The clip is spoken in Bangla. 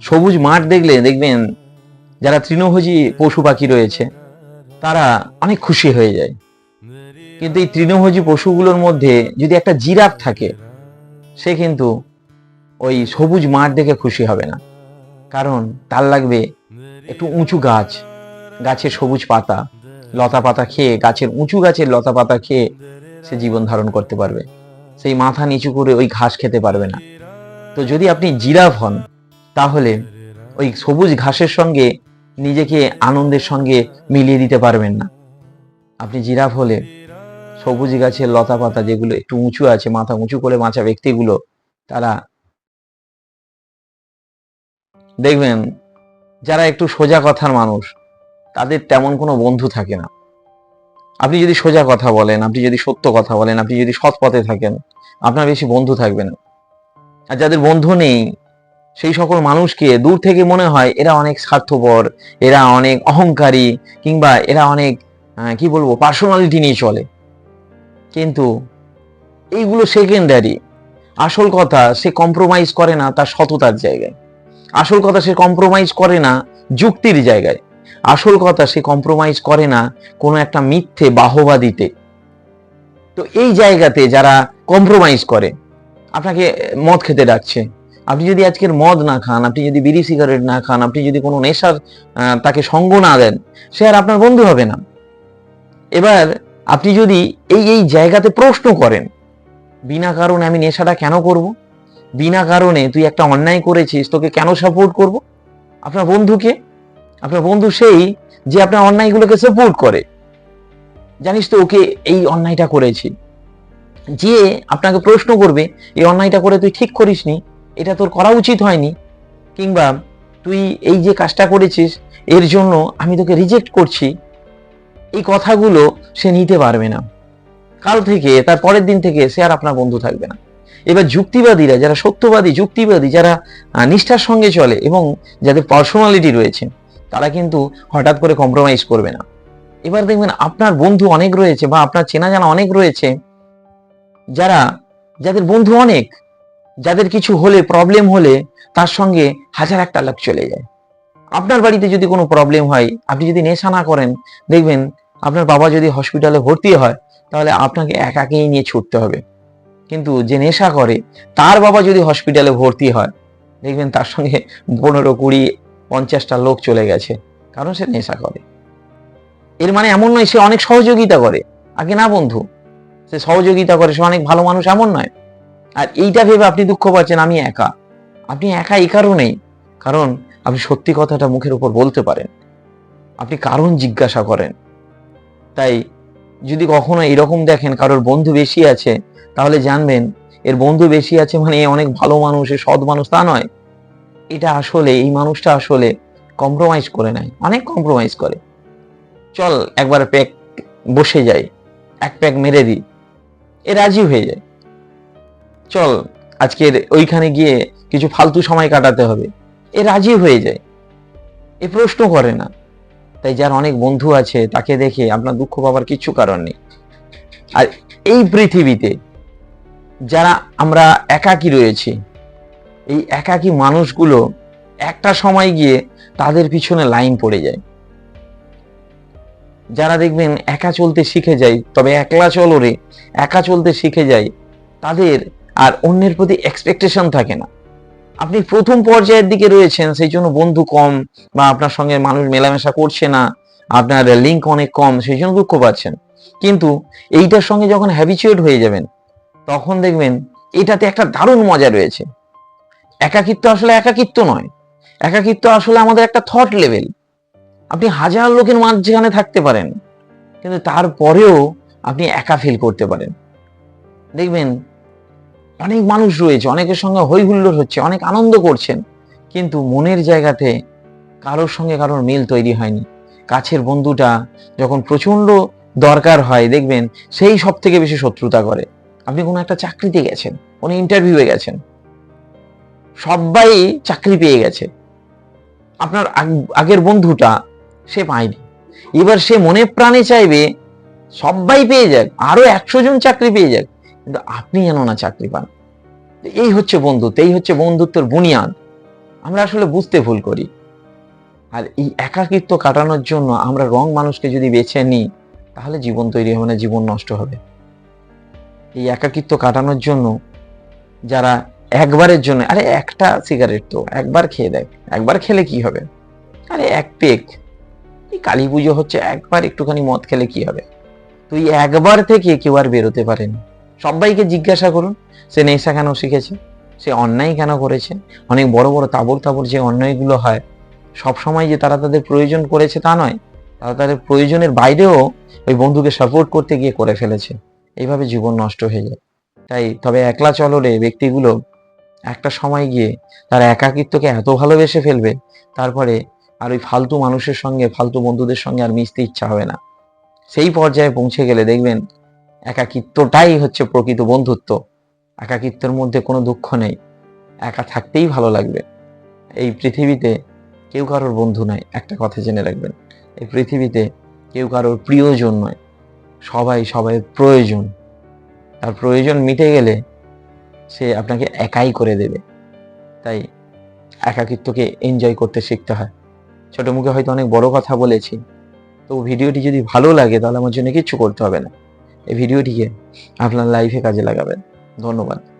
সবুজ মাঠ দেখলে দেখবেন যারা তৃণভোজী পশু পাখি রয়েছে, তারা অনেক খুশি হয়ে যায়। কিন্তু এই তৃণভোজী পশুগুলোর মধ্যে যদি একটা জিরাফ থাকে, সে কিন্তু ওই সবুজ মাঠ দেখে খুশি হবে না। কারণ তার লাগবে একটু উঁচু গাছ, গাছের সবুজ পাতা, লতা পাতা খেয়ে, গাছের উঁচু গাছের লতা পাতা খেয়ে সে জীবন ধারণ করতে পারবে। সেই মাথা নিচু করে ওই ঘাস খেতে পারবে না। তো যদি আপনি জিরাফ হন তাহলে ওই সবুজ ঘাসের সঙ্গে নিজেকে আনন্দের সঙ্গে মিলিয়ে দিতে পারবেন না। আপনি জিরাফ হলে সবুজ গাছের লতা পাতা যেগুলো একটু উঁচু আছে, মাথা উঁচু করে বাঁচা ব্যক্তিগুলো, তারা দেখবেন যারা একটু সোজা কথার মানুষ, তাদের তেমন কোনো বন্ধু থাকে না। আপনি যদি সোজা কথা বলেন, আপনি যদি সত্য কথা বলেন, আপনি যদি সৎ পথে থাকেন, আপনার বেশি বন্ধু থাকবে না। আর যাদের বন্ধু নেই সেই সকল মানুষকে দূর থেকে মনে হয় এরা অনেক স্বার্থপর, এরা অনেক অহংকারী কিংবা এরা অনেক কি বলব পার্সোনালিটি নিয়ে চলে। কিন্তু এইগুলো সেকেন্ডারি আসল কথা, সে কম্প্রোমাইজ করে না তার সততার জায়গায়। আসল কথা, সে কম্প্রোমাইজ করে না যুক্তির জায়গায়। আসল কথা, সে কম্প্রোমাইজ করে না কোনো একটা মিথ্যে বাহবা দিতে। তো এই জায়গাতে যারা কম্প্রোমাইজ করে, আপনাকে মদ খেতে ডাকছে। আপনি যদি আজকের মদ না খান, আপনি যদি বিড়ি সিগারেট না খান, আপনি যদি কোনো নেশার তাকে সঙ্গ না দেন, সে আর আপনার বন্ধু হবে না। এবার আপনি যদি এই এই জায়গাতে প্রশ্ন করেন, বিনা কারণে আমি নেশাটা কেন করব? বিনা কারণে তুই একটা অন্যায় করেছিস, তোকে কেন সাপোর্ট করব? আপনার বন্ধুকে আপনার বন্ধু সেই যে আপনার অন্যায়গুলোকে সাপোর্ট করে। জানিস তো ওকে এই অন্যায়টা করেছি। যে আপনাকে প্রশ্ন করবে, এই অন্যায়টা করে তুই ঠিক করিসনি এটা তোর করা উচিত হয়নি। কিংবা তুই এই যে কাজটা করেছিস, এর জন্য আমি তোকে রিজেক্ট করছি, এই কথাগুলো সে নিতে পারবে না। কাল থেকে, তার পরের দিন থেকে সে আর আপনার বন্ধু থাকবে না। এবার যুক্তিবাদীরা, যারা সত্যবাদী, যুক্তিবাদী, যারা নিষ্ঠার সঙ্গে চলে এবং যাদের পার্সোনালিটি রয়েছে, তারা কিন্তু হঠাৎ করে কম্প্রোমাইজ করবে না। এবার দেখবেন আপনার বন্ধু অনেক রয়েছে বা আপনার চেনা জানা অনেক রয়েছে, যারা, যাদের বন্ধু অনেক যাদের কিছু হলে প্রবলেম হলে তার সঙ্গে হাজার একটা লোক চলে যায়। আপনার বাড়িতে যদি কোনো প্রবলেম হয়, আপনি যদি নেশা না করেন, দেখবেন আপনার বাবা যদি হসপিটালে ভর্তি হয়, তাহলে আপনাকে একাকেই নিয়ে ছুটতে হবে। কিন্তু যে নেশা করে, তার বাবা যদি হসপিটালে ভর্তি হয়, দেখবেন তার সঙ্গে পনেরো কুড়ি পঞ্চাশটা লোক চলে গেছে, কারণ সে নেশা করে। এর মানে এমন নয়, সে অনেক সহযোগিতা করে। আগে না বন্ধু, সে সহযোগিতা করে, সে অনেক ভালো মানুষ এমন নয়। আর এইটা ভেবে আপনি দুঃখ পাচ্ছেন, আমি একা। আপনি একা এই কারণেই। কারণ আপনি সত্যি কথাটা মুখের উপর বলতে পারেন। আপনি কারণ জিজ্ঞাসা করেন। তাই যদি কখনো এরকম দেখেন কারোর বন্ধু বেশি আছে, তাহলে জানবেন, এর বন্ধু বেশি আছে মানে এ অনেক ভালো মানুষ, এ সৎ মানুষ, তা নয়। এটা আসলে, এই মানুষটা আসলে কম্প্রোমাইজ করে নেয়। অনেক কম্প্রোমাইজ করে। চল, একবার প্যাক বসে যাই। এক প্যাক মেরে দিই। এ রাজি হয়ে যায়। চল, আজকের ওইখানে গিয়ে কিছু ফালতু সময় কাটাতে হবে। এ রাজি হয়ে যায়। এ প্রশ্ন করে না। তাই যার অনেক বন্ধু আছে, তাকে দেখে আপনার দুঃখ পাবার কিচ্ছু কারণ নেই। আর এই পৃথিবীতে যারা আমরা একাকী রয়েছি, এই একাকী মানুষগুলো একটা সময় গিয়ে তাদের পিছনে লাইন পড়ে যায়। যারা দেখবেন একা চলতে শিখে যায়, তবে একলা চলো রে একা চলতে শিখে যায়, তাদের আর অন্যের প্রতি এক্সপেকটেশন থাকে না। আপনি প্রথম পর্যায়ের দিকে রয়েছেন, সেই জন্য বন্ধু কম বা আপনার সঙ্গে মানুষ মেলামেশা করছে না, আপনার লিঙ্ক অনেক কম, সেই জন্য দুঃখ পাচ্ছেন। কিন্তু এইটার সঙ্গে যখন হ্যাবিচুয়েট হয়ে যাবেন, তখন দেখবেন এটাতে একটা দারুণ মজা রয়েছে। একাকিত্ব আসলে একাকিত্ব নয়। একাকিত্ব আসলে আমাদের একটা থট লেভেল আপনি হাজার লোকের মাঝখানে থাকতে পারেন, কিন্তু তারপরেও আপনি একা ফিল করতে পারেন। দেখবেন অনেক মানুষ রয়েছে, অনেকের সঙ্গে হই হুল্লোড় হচ্ছে, অনেক আনন্দ করছেন, কিন্তু মনের জায়গাতে কারোর সঙ্গে কারোর মিল তৈরি হয়নি। কাছের বন্ধুটা যখন প্রচণ্ড দরকার হয়, দেখবেন সেই সব থেকে বেশি শত্রুতা করে। আপনি কোনো একটা চাকরিতে গেছেন, কোনো ইন্টারভিউয়ে গেছেন, সবাই চাকরি পেয়ে গেছে। আপনার আগ- আগের বন্ধুটা সে পায়নি। এবার সে মনে প্রাণে চাইবে, সবাই পেয়ে যাক, আরও একশো জন চাকরি পেয়ে যাক। কিন্তু আপনি যেন না চাকরি পান। এই হচ্ছে বন্ধুত্ব, এই হচ্ছে বন্ধুত্বের বুনিয়াদ। আমরা আসলে বুঝতে ভুল করি। আর এই একাকিত্ব কাটানোর জন্য আমরা রং মানুষকে যদি বেছে নিই, তাহলে জীবন তৈরি হবে না, জীবন নষ্ট হবে। এই একাকিত্ব কাটানোর জন্য যারা একবারের জন্য, আরে একটা সিগারেট তো, একবার খেয়ে দেখ, একবার খেলে কি হবে? আরে এক পেক। এই কালী পুজো হচ্ছে একবার একটুখানি মদ খেলে কি হবে? তো এই একবার থেকে কেউ আর বেরোতে পারেনি। সবাইকে জিজ্ঞাসা করুন। সে নেশা কেন শিখেছে? সে অন্যায় কেন করেছে? অনেক বড় বড় তাবর তাবর যে অন্যায়গুলো হয় সব সময় যে তারা তাদের প্রয়োজন করেছে তা নয়, তারা তাদের প্রয়োজনের বাইরেও ওই বন্ধুকে সাপোর্ট করতে গিয়ে করে ফেলেছে। এইভাবে জীবন নষ্ট হয়ে যায়। তাই তবে একলা চলরে ব্যক্তিগুলো একটা সময় গিয়ে তার একাকিত্বকে এত ভালোবেসে ফেলবে, তারপরে আর ওই ফালতু মানুষের সঙ্গে, ফালতু বন্ধুদের সঙ্গে আর মিশতে ইচ্ছা হবে না। সেই পর্যায়ে পৌঁছে গেলে দেখবেন একাকিত্বটাই হচ্ছে প্রকৃত বন্ধুত্ব। একাকিত্বের মধ্যে কোনো দুঃখ নেই। একা থাকতেই ভালো লাগবে। এই পৃথিবীতে কেউ কারোর বন্ধু নয়, একটা কথা জেনে রাখবেন। এই পৃথিবীতে কেউ কারোর প্রিয়জন নয়, সবাই সবাই প্রয়োজন। তার প্রয়োজন মিটে গেলে সে আপনাকে একাই করে দেবে। তাই একাকিত্বকে এনজয় করতে শিখতে হয়। ছোটো মুখে হয়তো অনেক বড় কথা বলেছি তো ভিডিওটি যদি ভালো লাগে তাহলে আমার জন্য কিচ্ছু করতে হবে না। এই ভিডিওটিকে আপনার লাইফে কাজে লাগাবেন। ধন্যবাদ।